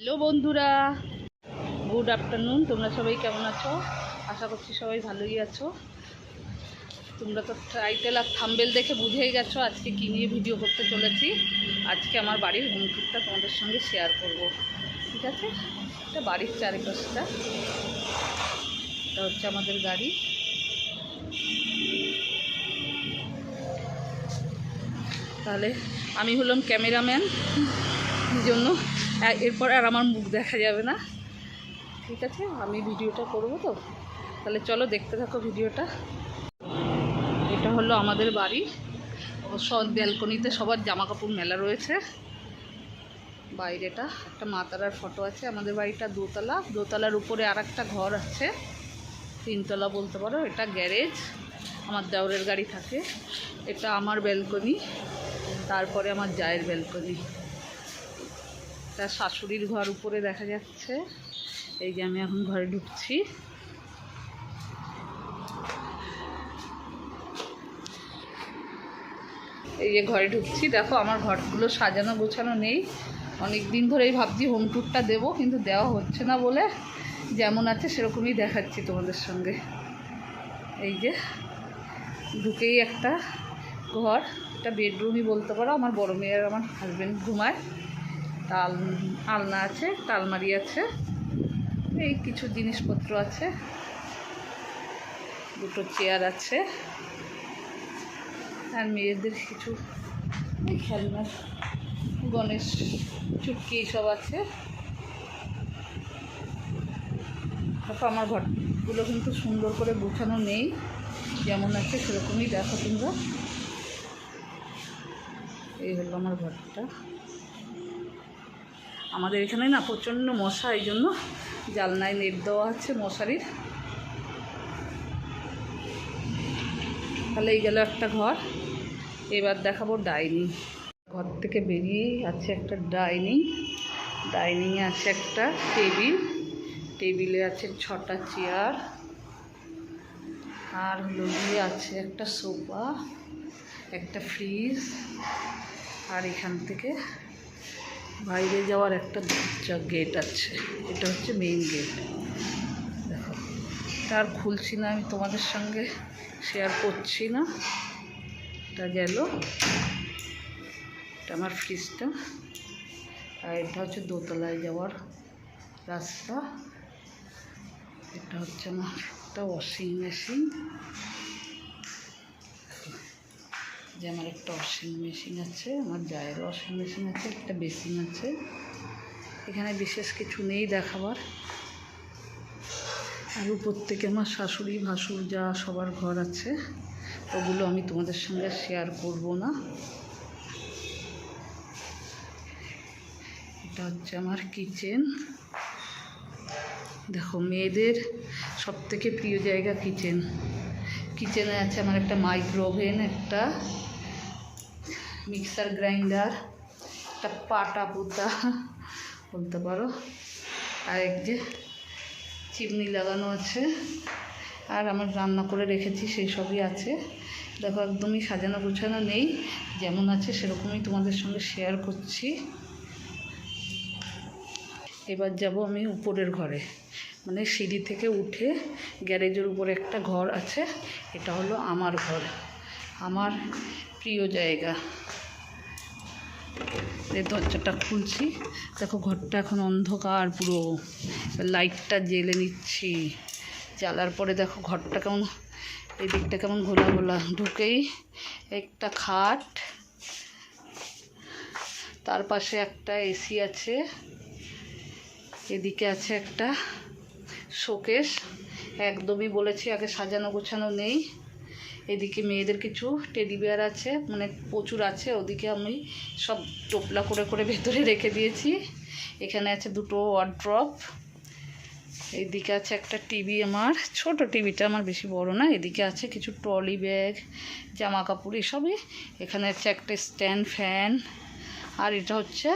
Hello বন্ধুরা, good afternoon. তোমরা সবাই কেমন আছো? আশা করছি সবাই ভালোই আছো। তোমরা তো টাইটেল আর থাম্বেল দেখে বুঝেই গেছো আজকে কী নিয়ে ভিডিও করতে চলেছি। আজকে আমার বাড়ির হোম টুরটা তোমাদের সঙ্গে শেয়ার করব। ঠিক আছে? এটা বাড়ির চারিপাশটা। এটা হচ্ছে আমাদের গাড়ি। তাহলে আমি হলাম ক্যামেরাম্যান। এই জন্য। এরপর আর আমার মুখ দেখা যাবে না। ঠিক আছে, আমি ভিডিওটা করব তো। তাহলে চলো দেখতে থাকো ভিডিওটা। এটা হলো আমাদের বাড়ি। সব ব্যালকনিতে সবার জামা কাপড় মেলা রয়েছে। বাইরেটা, একটা মা তারার ফটো আছে। আমাদের বাড়িটা দোতলা। দোতলার উপরে আর একটা ঘর আছে। তিনতলা বলতে পারো। এটা গ্যারেজ। আমার দেওরের গাড়ি থাকে। এটা আমার ব্যালকনি। তারপরে আমার জায়ের ব্যালকনি। তার শাশুড়ির ঘর উপরে দেখা যাচ্ছে। এই যে আমি এখন ঘরে ঢুকছি। এই যে ঘরে ঢুকছি। দেখো, আমার ঘরগুলো সাজানো গোছানো নেই। অনেক দিন ধরেই ভাবছি হোম ট্যুরটা দেবো, কিন্তু দেওয়া হচ্ছে না বলে যেমন আছে সেরকমই দেখাচ্ছি তোমাদের সঙ্গে। এই যে, ঢুকেই একটা ঘর। এটা বেডরুমই বলতে পারো, আমার বড় মেয়ে আর আমার হাজব্যান্ড ঘুমায়। তাল আলনা আছে, তালমারি আছে, এই কিছু জিনিসপত্র আছে, দুটো চেয়ার আছে, আর মেয়েদের কিছু খেলনা, গণেশ চুটকি সব আছে। দেখো আমার ঘরগুলো কিন্তু সুন্দর করে গোছানো নেই, যেমন আছে সেরকমই দেখো তোমরা। এই হলো আমার ঘরটা। আমাদের এখানে না প্রচণ্ড মশা, এই জন্য জালনায় নেট দেওয়া আছে মশারির। তাহলে এই গেল একটা ঘর। এবার দেখাবো ডাইনিং। ঘর থেকে বেরিয়ে আছে একটা ডাইনিং। ডাইনিংয়ে আছে একটা টেবিল। টেবিলে আছে ছটা চেয়ার। আর হলো আছে একটা সোফা, একটা ফ্রিজ। আর এখান থেকে বাইরে যাওয়ার একটা গেট আছে। এটা হচ্ছে মেইন গেট দেখো আর খুলছি না, আমি তোমাদের সঙ্গে শেয়ার করছি না। এটা গেল। এটা আমার ফ্রিজটা আর এটা হচ্ছে দোতলায় যাওয়ার রাস্তা। এটা হচ্ছে আমার একটা ওয়াশিং মেশিন যে আমার একটা ওয়াশিং মেশিন আছে, আমার জায়ের ওয়াশিং মেশিন আছে, একটা বেসিন আছে। এখানে বিশেষ কিছু নেই দেখাবার। আর উপর থেকে আমার শাশুড়ি, ভাসুর যা সবার ঘর আছে, ওগুলো আমি তোমাদের সঙ্গে শেয়ার করব না। এটা হচ্ছে আমার কিচেন দেখো, মেয়েদের সব থেকে প্রিয় জায়গা কিচেন কিচেনে আছে আমার একটা মাইক্রো ওভেন একটা মিক্সার গ্রাইন্ডার, একটা পাটা পুতা, বলতে পারো। আর এক যে চিমনি লাগানো আছে, আর আমার রান্না করে রেখেছি, সেই সবই আছে। দেখো, একদমই সাজানো গোছানো নেই, যেমন আছে সেরকমই তোমাদের সঙ্গে শেয়ার করছি। এবার যাব আমি উপরের ঘরে। মানে সিঁড়ি থেকে উঠে গ্যারেজের উপরে একটা ঘর আছে, এটা হলো আমার ঘর, আমার প্রিয় জায়গা। এই দরজাটা খুলছি। দেখো, ঘরটা এখন অন্ধকার পুরো। লাইটটা জেলে নিচ্ছি। জ্বালার পরে দেখো, ঘরটা কেমন, এই দিকটা কেমন ঘোলা ঘোলা ঢুকেই একটা খাট। তার পাশে একটা এসি আছে। এদিকে আছে একটা শোকেস। একদমই বলেছি, আগে সাজানো গোছানো নেই। এদিকে মেয়েদের কিছু টেডি বিয়ার আছে মানে প্রচুর আছে, ওদিকে আমি সব টোপলা করে করে ভেতরে রেখে দিয়েছি। এখানে আছে দুটো ওয়ার্ড্রপ এদিকে আছে একটা টিভি আমার, ছোট টিভিটা আমার বেশি বড় না, এদিকে আছে কিছু ট্রলি ব্যাগ জামা কাপড় এসবই। এখানে আছে একটা স্ট্যান্ড ফ্যান আর এটা হচ্ছে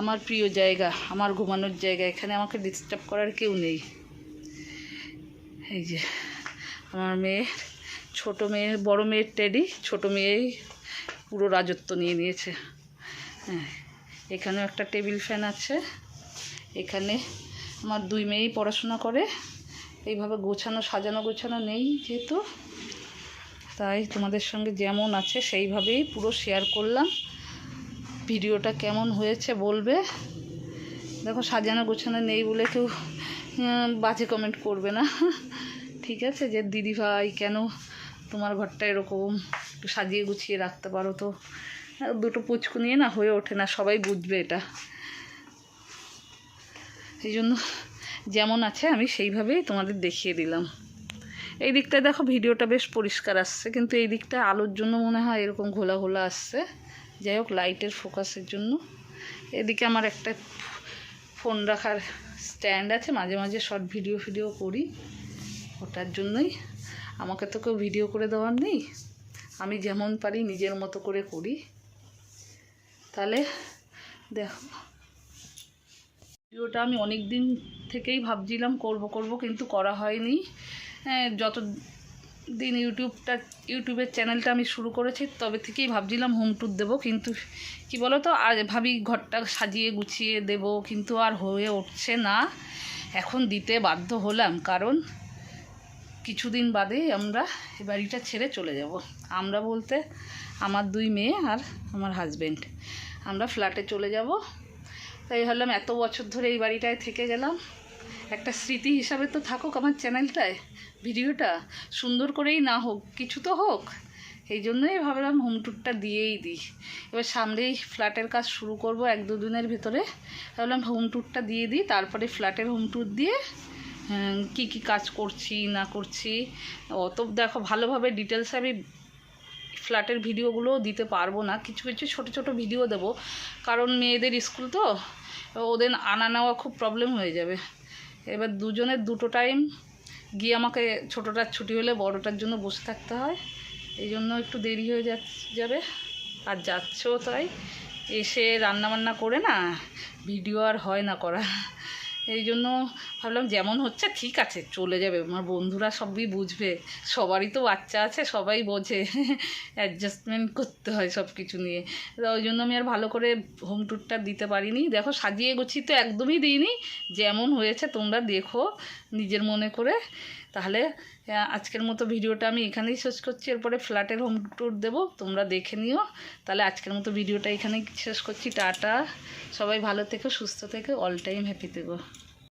আমার প্রিয় জায়গা, আমার ঘুমানোর জায়গা, এখানে আমাকে ডিস্টার্ব করার কেউ নেই। এই যে, আমার মেয়ে ছোট মেয়ে, বড় মেয়ের টেডি ছোট মেয়েই পুরো রাজত্ব নিয়ে নিয়েছে। হ্যাঁ এখানেও একটা টেবিল ফ্যান আছে। এখানে আমার দুই মেয়েই পড়াশোনা করে। এইভাবে গোছানো, সাজানো, গোছানো নেই যেহেতু। তাই তোমাদের সঙ্গে যেমন আছে, সেইভাবেই পুরো শেয়ার করলাম। ভিডিওটা কেমন হয়েছে বলবে? দেখো, সাজানো গোছানো নেই বলে কেউ বাজে কমেন্ট করবে না। ঠিক আছে যে দিদি ভাই কেন তোমার ঘরটা এরকম সাজিয়ে গুছিয়ে রাখতে পারো তো? দুটো পুচকু নিয়ে না হয়ে ওঠে না, সবাই বুঝবে এটা। এই জন্য যেমন আছে আমি সেইভাবেই তোমাদের দেখিয়ে দিলাম। এই দিকটায় দেখো ভিডিওটা বেশ পরিষ্কার আসছে, কিন্তু এই দিকটা আলোর জন্য মনে হয় এরকম ঘোলা ঘোলা আসছে। যাই হোক, লাইটের ফোকাসের জন্য। এদিকে আমার একটা ফোন রাখার স্ট্যান্ড আছে, মাঝে মাঝে শর্ট ভিডিও ফিডিও করি। ওটার জন্যই। আমাকে তো কেউ ভিডিও করে দেওয়ার নেই। আমি যেমন পারি নিজের মতো করে করি। তাহলে দেখো। ভিডিওটা আমি অনেক দিন থেকেই ভাবছিলাম করব করব কিন্তু করা হয়নি। হ্যাঁ, যত দিন ইউটিউবটা ইউটিউবের চ্যানেলটা আমি শুরু করেছি তবে থেকেই ভাবছিলাম হোম ট্যুর দেবো। কিন্তু কি বলো তো আর ভাবি ঘরটা সাজিয়ে গুছিয়ে দেব কিন্তু আর হয়ে উঠছে না। এখন দিতে বাধ্য হলাম কারণ কিছুদিন বাদেই আমরা এ বাড়িটা ছেড়ে চলে যাব। আমরা বলতে আমার দুই মেয়ে আর আমার হাজব্যান্ড আমরা ফ্ল্যাটে চলে যাব। তাই ভাবলাম এত বছর ধরে এই বাড়িটায় থেকে গেলাম। একটা স্মৃতি হিসাবে তো থাকুক আমার চ্যানেলটায় ভিডিওটা। সুন্দর করেই না হোক, কিছু তো হোক। এই জন্যই ভাবলাম হোম ট্যুরটা দিয়েই দিই। এবার সামনেই ফ্ল্যাটের কাজ শুরু করব এক দুদিনের ভেতরে। ভাবলাম হোম ট্যুরটা দিয়ে দিই, তারপরে ফ্ল্যাটের হোম ট্যুর দিয়ে কি কি কাজ করছি, না করছি অত দেখো ভালোভাবে ডিটেলস আমি ফ্ল্যাটের ভিডিওগুলোও দিতে পারব না। কিছু কিছু ছোট ছোট ভিডিও দেবো। কারণ মেয়েদের স্কুল তো, ওদের আনা নেওয়া খুব প্রবলেম হয়ে যাবে। এবার দুজনের দুটো টাইম গিয়ে আমাকে ছোটোটার ছুটি হলে বড়টার জন্য বসে থাকতে হয়। এই জন্য একটু দেরি হয়ে যা- যাবে। আর যাচ্ছেও তাই, এসে রান্নাবান্না করে না, ভিডিও আর হয় না করা। এই জন্য ভাবলাম যেমন হচ্ছে ঠিক আছে, চলে যাবে। আমার বন্ধুরা সবই বুঝবে, সবারই তো বাচ্চা আছে, সবাই বোঝে। অ্যাডজাস্টমেন্ট করতে হয় সব কিছু নিয়ে ওই জন্য আমি আর ভালো করে হোম ট্যুরটা দিতে পারিনি। দেখো, সাজিয়ে গুছিয়ে তো একদমই দিইনি। যেমন হয়েছে তোমরা দেখো নিজের মনে করে। তাহলে আজকের মতো ভিডিওটা আমি এখানেই শেষ করছি। এরপরে ফ্ল্যাটের হোম ট্যুর দেবো, তোমরা দেখে নিও। তাহলে আজকের মতো ভিডিওটা এখানেই শেষ করছি। টাটা। সবাই ভালো থেকো, সুস্থ থেকো অল টাইম হ্যাপি থেকো।